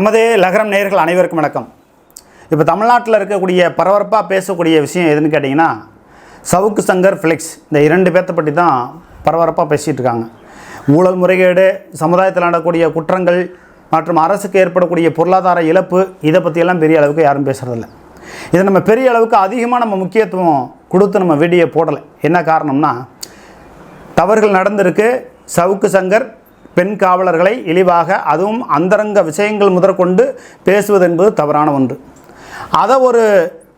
நமது லகரம் நேயர்கள் அனைவருக்கும் வணக்கம். இப்போ தமிழ்நாட்டில் இருக்கக்கூடிய பரபரப்பாக பேசக்கூடிய விஷயம் எதுன்னு கேட்டிங்கன்னா சவுக்கு சங்கர் ஃப்ளெக்ஸ் இந்த இரண்டு பேர்த்த பற்றி தான் பரபரப்பாக பேசிகிட்டு இருக்காங்க. ஊழல் முறைகேடு சமுதாயத்தில் நடக்கக்கூடிய குற்றங்கள் மற்றும் அரசுக்கு ஏற்படக்கூடிய பொருளாதார இழப்பு இதை பற்றியெல்லாம் பெரிய அளவுக்கு யாரும் பேசுகிறதில்ல இதை நம்ம பெரிய அளவுக்கு அதிகமாக நம்ம முக்கியத்துவம் கொடுத்து நம்ம வீடியோ போடலை. என்ன காரணம்னா தவறுகள் நடந்திருக்கு சவுக்கு சங்கர் பெண் காவலர்களை இழிவாக அதுவும் அந்தரங்க விஷயங்கள் முதற்கொண்டு பேசுவது என்பது தவறான ஒன்று. அதை ஒரு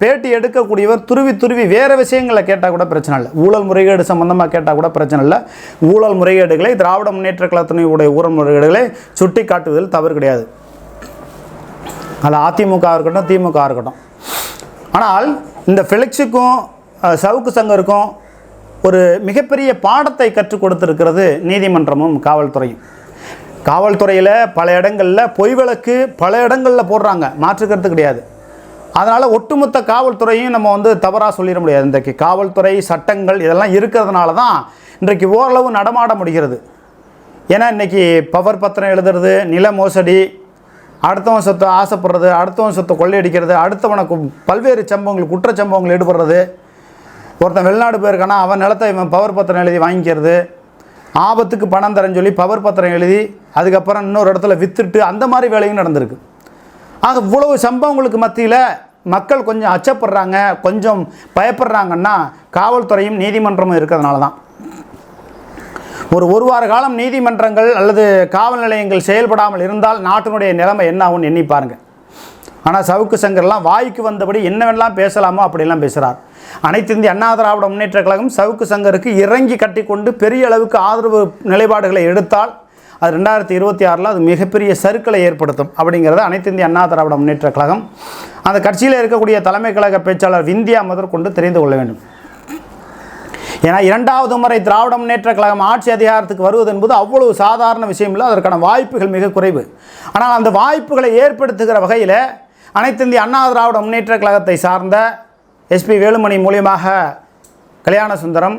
பேட்டி எடுக்கக்கூடியவர் துருவி துருவி வேறு விஷயங்களை கேட்டால் கூட பிரச்சனை இல்லை. ஊழல் முறைகேடு சம்பந்தமாக கேட்டால் கூட பிரச்சனை இல்லை. ஊழல் முறைகேடுகளை திராவிட முன்னேற்ற கழகத்தினுடைய ஊழல் முறைகேடுகளை சுட்டி காட்டுவதில் தவறு கிடையாது. அது அதிமுக இருக்கட்டும் திமுக இருக்கட்டும். ஆனால் இந்த ஃபெலிக்ஸுக்கும் சவுக்கு சங்கருக்கும் ஒரு மிகப்பெரிய பாடத்தை கற்றுக் கொடுத்துருக்கிறது நீதிமன்றமும் காவல்துறையும். காவல்துறையில் பல இடங்களில் பொய் வழக்கு பல இடங்களில் போடுறாங்க. மாற்றுக்கிறது கிடையாது. அதனால் ஒட்டுமொத்த காவல்துறையும் நம்ம வந்து தவறாக சொல்லிட முடியாது. இன்றைக்கு காவல்துறை சட்டங்கள் இதெல்லாம் இருக்கிறதுனால தான் இன்றைக்கு ஓரளவு நடமாட முடிகிறது. ஏன்னா இன்றைக்கி பவர் பத்திரம் எழுதுறது நில மோசடி அடுத்தவன் சொத்தை ஆசைப்படுறது அடுத்தவன் சொத்தை கொள்ளையடிக்கிறது அடுத்தவனுக்கு பல்வேறு சம்பவங்கள் குற்றச்சம்பவங்கள் ஈடுபடுறது ஒருத்தன் வெளிநாடு போயிருக்கானா அவன் நிலத்தை இவன் பவர் பத்திரம் எழுதி வாங்கிக்கிறது. ஆபத்துக்கு பணம் தரேன்னு சொல்லி பவர் பத்திரம் எழுதி அதுக்கப்புறம் இன்னொரு இடத்துல வித்துட்டு அந்த மாதிரி வேலையும் நடந்திருக்கு. ஆக இவ்வளவு சம்பவங்களுக்கு மத்தியில் மக்கள் கொஞ்சம் அச்சப்படுறாங்க கொஞ்சம் பயப்படுறாங்கன்னா காவல்துறையும் நீதிமன்றமும் இருக்கிறதுனால தான். ஒரு ஒரு வார காலம் நீதிமன்றங்கள் அல்லது காவல் நிலையங்கள் செயல்படாமல் இருந்தால் நாட்டினுடைய நிலைமை என்ன ஆகும்னு எண்ணி பாருங்கள் ஆனால் சவுக்கு சங்கர்லாம் வாய்க்கு வந்தபடி என்னவெல்லாம் பேசலாமோ அப்படிலாம் பேசுகிறார் அனைத்து இந்திய அண்ணா திராவிட முன்னேற்ற கழகம் சவுக்கு சங்கருக்கு இறங்கி கட்டிக்கொண்டு பெரிய அளவுக்கு ஆதரவு நிலைப்பாடுகளை எடுத்தால் அது ரெண்டாயிரத்தி இருபத்தி ஆறில் அது மிகப்பெரிய சறுக்களை ஏற்படுத்தும் அப்படிங்கிறத அனைத்து இந்திய அண்ணா திராவிட முன்னேற்ற கழகம் அந்த கட்சியில் இருக்கக்கூடிய தலைமை கழக பேச்சாளர் விந்தியா முதற்கொண்டு தெரிந்து கொள்ள வேண்டும். ஏன்னா இரண்டாவது முறை திராவிட முன்னேற்ற கழகம் ஆட்சி அதிகாரத்துக்கு வருவது என்பது அவ்வளவு சாதாரண விஷயம் இல்லை. அதற்கான வாய்ப்புகள் மிக குறைவு. ஆனால் அந்த வாய்ப்புகளை ஏற்படுத்துகிற வகையில் அனைத்து இந்திய அண்ணா திராவிட முன்னேற்ற கழகத்தை சார்ந்த எஸ்பி வேலுமணி மூலியமாக கல்யாண சுந்தரம்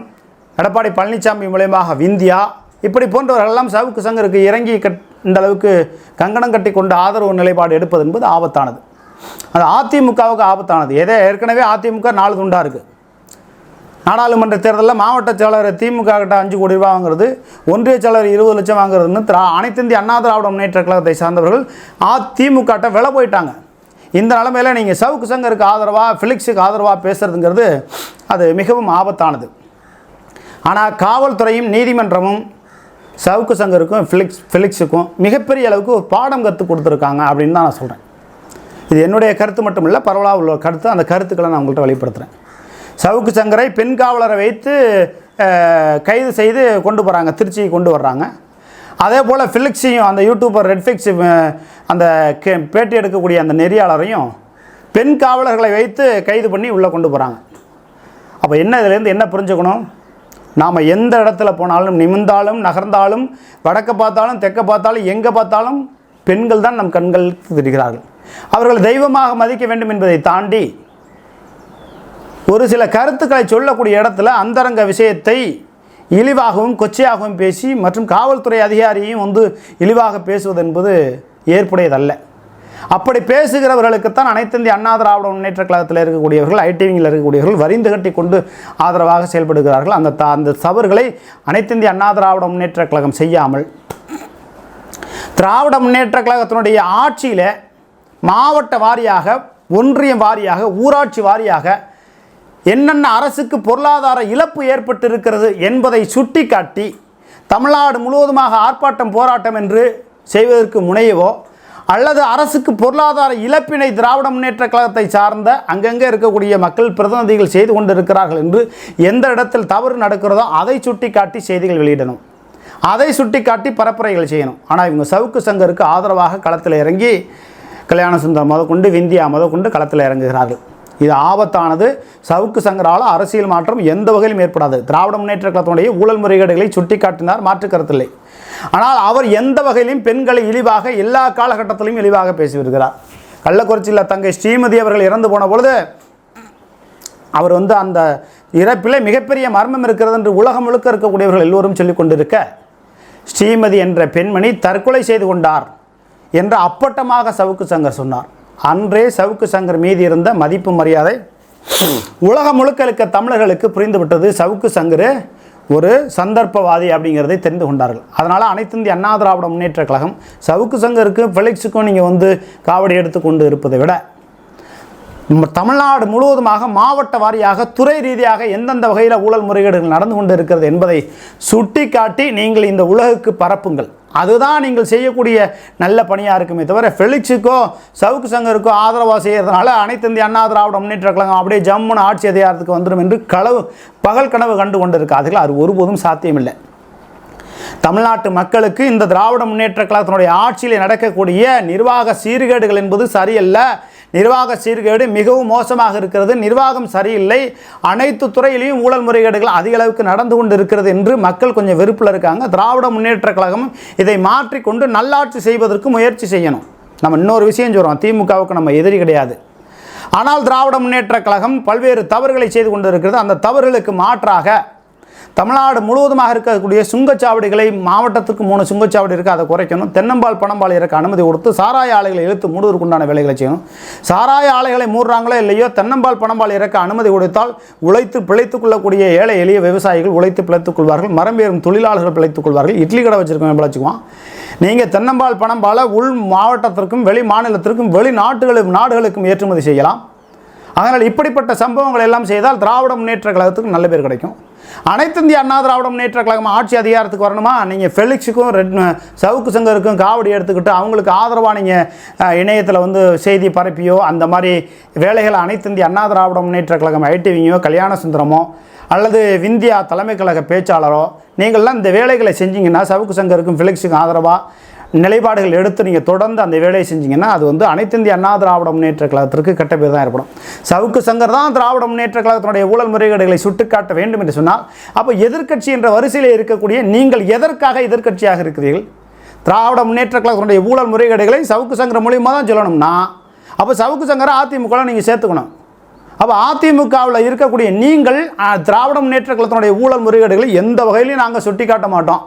எடப்பாடி பழனிசாமி மூலியமாக விந்தியா இப்படி போன்றவர்களெல்லாம் சவுக்கு சங்கருக்கு இறங்கி கட் இந்த அளவுக்கு கங்கணம் கட்டி கொண்டு ஆதரவு நிலைப்பாடு எடுப்பது என்பது ஆபத்தானது. அது அதிமுகவுக்கு ஆபத்தானது. எதே ஏற்கனவே அதிமுக நாலு துண்டாக இருக்குது நாடாளுமன்ற தேர்தலில் மாவட்ட செயலர் திமுக கிட்ட அஞ்சு கோடி ரூபா வாங்குறது ஒன்றிய செயலர் இருபது லட்சம் வாங்குறதுன்னு திரா அனைத்து இந்திய அண்ணா திராவிட முன்னேற்ற கழகத்தை சார்ந்தவர்கள் அதிமுகட்ட விலை போயிட்டாங்க. இந்த நிலமையில் நீங்கள் சவுக்கு சங்கருக்கு ஆதரவாக ஃபிலிக்ஸுக்கு ஆதரவாக பேசுகிறதுங்கிறது அது மிகவும் ஆபத்தானது. ஆனால் காவல்துறையும் நீதிமன்றமும் சவுக்கு சங்கருக்கும் ஃபிலிக்ஸ் ஃபிலிக்ஸுக்கும் மிகப்பெரிய அளவுக்கு ஒரு பாடம் கற்றுக் கொடுத்துருக்காங்க அப்படின்னு தான் நான் சொல்கிறேன் இது என்னுடைய கருத்து மட்டும் இல்லை பரவலாக உள்ள கருத்து அந்த கருத்துக்களை நான் உங்கள்கிட்ட வெளிப்படுத்துகிறேன் சவுக்கு சங்கரை பெண் காவலரை வைத்து கைது செய்து கொண்டு போகிறாங்க திருச்சியை கொண்டு வர்றாங்க. அதே போல் ஃபிலிக்ஸையும் அந்த யூடியூபர் ரெட்ஃபிக்ஸ் அந்த கே பேட்டி எடுக்கக்கூடிய அந்த நெறியாளரையும் பெண் காவலர்களை வைத்து கைது பண்ணி உள்ளே கொண்டு போகிறாங்க அப்போ என்ன இதுலேருந்து என்ன புரிஞ்சுக்கணும்? நாம் எந்த இடத்துல போனாலும் நிமிர்ந்தாலும் நகர்ந்தாலும் வடக்க பார்த்தாலும் தெற்க பார்த்தாலும் எங்கே பார்த்தாலும் பெண்கள் தான் நம் கண்களுக்கு தெரிகிறார்கள். அவர்கள் தெய்வமாக மதிக்க வேண்டும் என்பதை தாண்டி ஒரு சில கருத்துக்களை சொல்லக்கூடிய இடத்துல அந்தரங்க விஷயத்தை இழிவாகவும் கொச்சையாகவும் பேசி மற்றும் காவல்துறை அதிகாரியையும் வந்து இழிவாக பேசுவது என்பது ஏற்புடையதல்ல. அப்படி பேசுகிறவர்களுக்குத்தான் அனைத்து இந்திய அண்ணா திராவிட முன்னேற்ற கழகத்தில் இருக்கக்கூடியவர்கள் ஐடிவிங்கில் இருக்கக்கூடியவர்கள் வரிந்து கட்டி கொண்டு ஆதரவாக செயல்படுகிறார்கள். அந்த த அந்த தவறுகளை அனைத்து இந்திய அண்ணா திராவிட முன்னேற்ற கழகம் செய்யாமல் திராவிட முன்னேற்ற கழகத்தினுடைய ஆட்சியில் மாவட்ட வாரியாக ஒன்றியம் வாரியாக ஊராட்சி வாரியாக என்னென்ன அரசுக்கு பொருளாதார இழப்பு ஏற்பட்டிருக்கிறது என்பதை சுட்டிக்காட்டி தமிழ்நாடு முழுவதுமாக ஆர்ப்பாட்டம் போராட்டம் என்று செய்வதற்கு முனையவோ அல்லது அரசுக்கு பொருளாதார இழப்பினை திராவிட முன்னேற்ற கழகத்தை சார்ந்த அங்கங்கே இருக்கக்கூடிய மக்கள் பிரதிநிதிகள் செய்து கொண்டிருக்கிறார்கள் என்று எந்த இடத்தில் தவறு நடக்கிறதோ அதை சுட்டிக்காட்டி செய்திகள் வெளியிடணும். அதை சுட்டிக்காட்டி பரப்புரைகள் செய்யணும். ஆனால் இவங்க சவுக்கு சங்கருக்கு ஆதரவாக களத்தில் இறங்கி கல்யாண சுந்தரம் முதற்கொண்டு விந்தியா முதற்கொண்டு களத்தில் இறங்குகிறார்கள். இது ஆபத்தானது. சவுக்கு சங்கரால் அரசியல் மாற்றம் எந்த வகையிலும் ஏற்படாது. திராவிட முன்னேற்ற கழகத்தினுடைய ஊழல் முறைகேடுகளை சுட்டிக்காட்டினார் மாற்று கருத்தில்லை ஆனால் அவர் எந்த வகையிலும் பெண்களை இழிவாக எல்லா காலகட்டத்திலும் இழிவாக பேசி வருகிறார் கள்ளக்குறிச்சியில் தங்கை ஸ்ரீமதி அவர்கள் இறந்து போன பொழுது அவர் வந்து அந்த இறப்பிலே மிகப்பெரிய மர்மம் இருக்கிறது என்று உலகம் முழுக்க இருக்கக்கூடியவர்கள் எல்லோரும் சொல்லிக் கொண்டிருக்க ஸ்ரீமதி என்ற பெண்மணி தற்கொலை செய்து கொண்டார் என்று அப்பட்டமாக சவுக்கு சங்கர் சொன்னார். அன்றே சவுக்கு சங்கர் மீதி இருந்த மதிப்பு மரியாதை உலகம் முழுக்க இருக்க தமிழர்களுக்கு புரிந்துவிட்டது சவுக்கு சங்கர் ஒரு சந்தர்ப்பவாதி அப்படிங்கிறதை தெரிந்து கொண்டார்கள். அதனால் அனைத்து இந்திய அண்ணா திராவிட முன்னேற்ற கழகம் சவுக்கு சங்கருக்கு ஃபெலிக்ஸுக்கும் நீங்கள் வந்து காவடி எடுத்துக்கொண்டு இருப்பதை விட நம்ம தமிழ்நாடு முழுவதுமாக மாவட்ட வாரியாக துறை ரீதியாக எந்தெந்த வகையில் ஊழல் முறைகேடுகள் நடந்து கொண்டு இருக்கிறது என்பதை சுட்டிக்காட்டி நீங்கள் இந்த உலகுக்கு பரப்புங்கள். அதுதான் நீங்கள் செய்யக்கூடிய நல்ல பணியாக இருக்குமே தவிர ஃபெலிக்ஸுக்கோ சவுக்கு சங்கருக்கோ ஆதரவாக செய்கிறதுனால அனைத்து இந்திய அண்ணா திராவிட முன்னேற்ற கழகம் அப்படியே ஜம்முன்னு ஆட்சி அதிகாரத்துக்கு வந்துடும் என்று களவு பகல் கனவு கண்டு கொண்டிருக்காதுகள் அது ஒருபோதும் சாத்தியமில்லை. தமிழ்நாட்டு மக்களுக்கு இந்த திராவிட முன்னேற்ற கழகத்தினுடைய ஆட்சியில் நடக்கக்கூடிய நிர்வாக சீர்கேடுகள் என்பது சரியல்ல. நிர்வாக சீர்கேடு மிகவும் மோசமாக இருக்கிறது. நிர்வாகம் சரியில்லை. அனைத்து துறையிலையும் ஊழல் முறைகேடுகள் அதிக அளவுக்கு நடந்து கொண்டு இருக்கிறது என்று மக்கள் கொஞ்சம் வெறுப்பில் இருக்காங்க. திராவிட முன்னேற்ற கழகம் இதை மாற்றிக்கொண்டு நல்லாட்சி செய்வதற்கு முயற்சி செய்யணும். நம்ம இன்னொரு விஷயம் சொல்கிறோம் திமுகவுக்கு நம்ம எதிரி கிடையாது. ஆனால் திராவிட முன்னேற்ற கழகம் பல்வேறு தவறுகளை செய்து கொண்டு இருக்கிறது அந்த தவறுகளுக்கு மாற்றாக தமிழ்நாடு முழுவதுமாக இருக்கக்கூடிய சுங்கச்சாவடிகளை மாவட்டத்துக்கு மூணு சுங்கச்சாவடி இருக்குது அதை குறைக்கணும். தென்னம்பால் பணம்பால் இறக்க அனுமதி கொடுத்து சாராய ஆலைகளை இழுத்து மூடுவதற்குண்டான வேலைகளை செய்யணும். சாராய ஆலைகளை மூடுறாங்களோ இல்லையோ தென்னம்பால் பணம்பால் இறக்க அனுமதி கொடுத்தால் உழைத்து பிழைத்துக் கொள்ளக்கூடிய ஏழை எளிய விவசாயிகள் உழைத்து பிழைத்துக் கொள்வார்கள். மரம் தொழிலாளர்கள் பிழைத்துக் கொள்வார்கள். இட்லி கடை வச்சிருக்கவங்க பிழைச்சிக்குவான் நீங்கள் தென்னம்பால் பணம்பால உள் மாவட்டத்திற்கும் வெளி மாநிலத்திற்கும் வெளிநாட்டுகளுக்கும் நாடுகளுக்கும் ஏற்றுமதி செய்யலாம். அதனால் இப்படிப்பட்ட சம்பவங்கள் எல்லாம் செய்தால் திராவிட முன்னேற்ற கழகத்துக்கு நல்ல பேர் கிடைக்கும். அனைத்து இந்திய அண்ணா திராவிட முன்னேற்ற கழகம் ஆட்சி அதிகாரத்துக்கு வரணுமா? நீங்கள் ஃபெலிக்ஸுக்கும் ரெட் சவுக்கு சங்கருக்கும் காவடி எடுத்துக்கிட்டு அவங்களுக்கு ஆதரவாக நீங்கள் இணையத்தில் வந்து செய்தி பரப்பியோ அந்த மாதிரி வேலைகளை அனைத்து இந்திய அண்ணா திராவிட முன்னேற்ற கழகம் ஐடிவிங்கோ கல்யாண சுந்தரமோ அல்லது விந்தியா தலைமை கழக பேச்சாளரோ நீங்கள்லாம் இந்த வேலைகளை செஞ்சீங்கன்னா சவுக்கு சங்கருக்கும் ஃபிலிக்ஸுக்கும் ஆதரவாக நிலைப்பாடுகள் எடுத்து நீங்கள் தொடர்ந்து அந்த வேலையை செஞ்சீங்கன்னா அது வந்து அனைத்து இந்திய அண்ணா திராவிட முன்னேற்ற கழகத்திற்கு கெட்ட பேர் தான் ஏற்படும். சவுக்கு சங்கர் தான் திராவிட முன்னேற்ற கழகத்தினுடைய ஊழல் முறைகேடுகளை சுட்டுக்காட்ட வேண்டும் என்று சொன்னால் அப்போ எதிர்க்கட்சி என்ற வரிசையில் இருக்கக்கூடிய நீங்கள் எதற்காக எதிர்க்கட்சியாக இருக்கிறீர்கள்? திராவிட முன்னேற்ற கழகத்தினுடைய ஊழல் முறைகேடுகளை சவுக்கு சங்கர் மூலியமாக தான் சொல்லணும்னா அப்போ சவுக்கு சங்கரை அதிமுகவில் நீங்கள் சேர்த்துக்கணும். அப்போ அதிமுகவில் இருக்கக்கூடிய நீங்கள் திராவிட முன்னேற்ற கழகத்தினுடைய ஊழல் முறைகேடுகளை எந்த வகையிலையும் நாங்கள் சுட்டி காட்ட மாட்டோம்.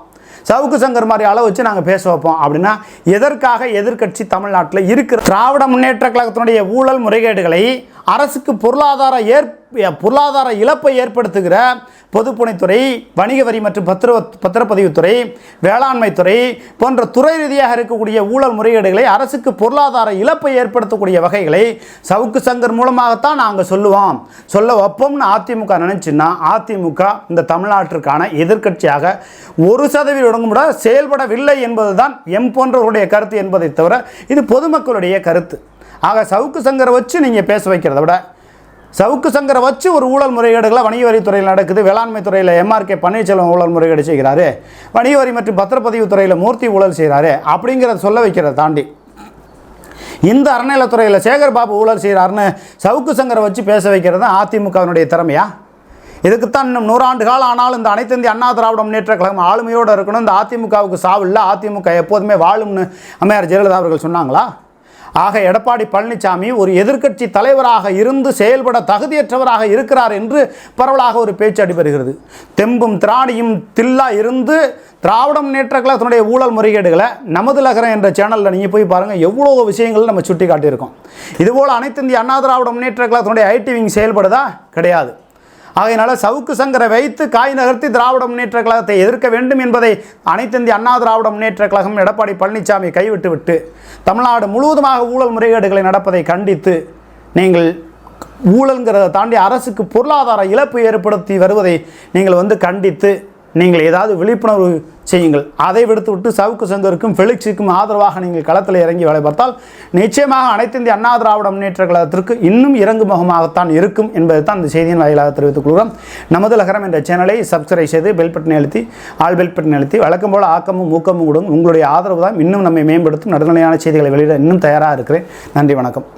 சவுக்கு சங்கர் மாதிரி அளவு வச்சு நாங்கள் பேச வைப்போம். அப்படின்னா எதற்காக எதிர்க்கட்சி தமிழ்நாட்டில் இருக்கிற திராவிட முன்னேற்ற கழகத்தினுடைய ஊழல் முறைகேடுகளை அரசுக்கு பொருளாதார ஏற்ப பொருளாதார இழப்பை ஏற்படுத்துகிற பொதுப்பணித்துறை வணிக வரி மற்றும் பத்திர பத்திரப்பதிவுத்துறை வேளாண்மை துறை போன்ற துறை ரீதியாக இருக்கக்கூடிய ஊழல் முறைகேடுகளை அரசுக்கு பொருளாதார இழப்பை ஏற்படுத்தக்கூடிய வகைகளை சவுக்கு சங்கர் மூலமாகத்தான் நாங்கள் சொல்லுவோம். சொல்ல வைப்போம்னு அதிமுக நினச்சின்னா அதிமுக இந்த தமிழ்நாட்டிற்கான எதிர்க்கட்சியாக ஒரு சதவீதம் கூட செயல்படவில்லை என்பதுதான் எம் போன்றவருடைய கருத்து என்பதை தவிர இது பொதுமக்களுடைய கருத்து. ஆக சவுக்கு சங்கரை வச்சு நீங்கள் பேச வைக்கிறத விட சவுக்கு சங்கரை வச்சு ஒரு ஊழல் முறைகேடுகளை வணிக வரித்துறையில் நடக்குது. வேளாண்மை துறையில் எம்ஆர்கே பன்னீர்செல்வம் ஊழல் முறைகேடு செய்கிறாரு. வணிக வரி மற்றும் பத்திரப்பதிவு துறையில் மூர்த்தி ஊழல் செய்கிறாரு. அப்படிங்கிறத சொல்ல வைக்கிறத தாண்டி இந்த அறநிலைத்துறையில் சேகர் பாபு ஊழல் செய்கிறாருன்னு சவுக்கு சங்கரை வச்சு பேச வைக்கிறது தான் அதிமுகவினுடைய திறமையா? இதுக்குத்தான் இன்னும் நூறாண்டு காலம் ஆனாலும் இந்த அனைத்து இந்திய அண்ணா திராவிட முன்னேற்ற கழகம் ஆளுமையோடு இருக்கணும். இந்த அதிமுகவுக்கு சாவு இல்லை அதிமுக எப்போதுமே வாழும்னு அம்மையார் ஜெயலலிதா அவர்கள் சொன்னாங்களா? ஆக எடப்பாடி பழனிசாமி ஒரு எதிர்க்கட்சி தலைவராக இருந்து செயல்பட தகுதியற்றவராக இருக்கிறார் என்று பரவலாக ஒரு பேச்சு அடிபடுகிறது. தெம்பும் திராணியும் தில்லா இருந்து திராவிட முன்னேற்ற கழகத்தினுடைய ஊழல் முறைகேடுகளை நமது லகரம் என்ற சேனலில் நீங்கள் போய் பாருங்கள் எவ்வளோ விஷயங்கள் நம்ம சுட்டி காட்டியிருக்கோம் இதுபோல் அனைத்து இந்திய அண்ணா திராவிட முன்னேற்ற கழகத்தினுடைய ஐடி விங் செயல்படுதா? கிடையாது. ஆகையினால சவுக்கு சங்கரை வைத்து காய் நகர்த்தி திராவிட முன்னேற்ற கழகத்தை எதிர்க்க வேண்டும் என்பதை அனைத்து இந்திய அண்ணா திராவிட முன்னேற்ற கழகம் எடப்பாடி பழனிசாமி கைவிட்டு விட்டு தமிழ்நாடு முழுவதுமாக ஊழல் முறைகேடுகளை நடப்பதை கண்டித்து நீங்கள் ஊழல்ங்கிறத தாண்டி அரசுக்கு பொருளாதார இழப்பு ஏற்படுத்தி வருவதை நீங்கள் வந்து கண்டித்து நீங்கள் ஏதாவது விழிப்புணர்வு செய்யுங்கள். அதை விடுத்து விட்டு சவுக்கு சங்கருக்கும் ஃபெலிக்ஸுக்கும் ஆதரவாக நீங்கள் களத்தில் இறங்கி வேலை பார்த்தால் நிச்சயமாக அனைத்து இந்திய அண்ணா திராவிட முன்னேற்ற கழகத்திற்கு இன்னும் இறங்கு முகமாகத்தான் இருக்கும் என்பதை தான் இந்த செய்தியின் வாயிலாக தெரிவித்துக் கொள்கிறோம். நமது லகரம் என்ற சேனலை சப்ஸ்கிரைப் செய்து பெல்பட்டினை அழுத்தி ஆல் பெல் பட்டனை அழுத்தி வழக்கம் போல் ஆக்கமும் ஊக்கமும் கொடுங்க உங்களுடைய ஆதரவு தான் இன்னும் நம்மை மேம்படுத்தும் நடுநிலையான செய்திகளை வெளியிட இன்னும் தயாராக இருக்கிறேன். நன்றி வணக்கம்.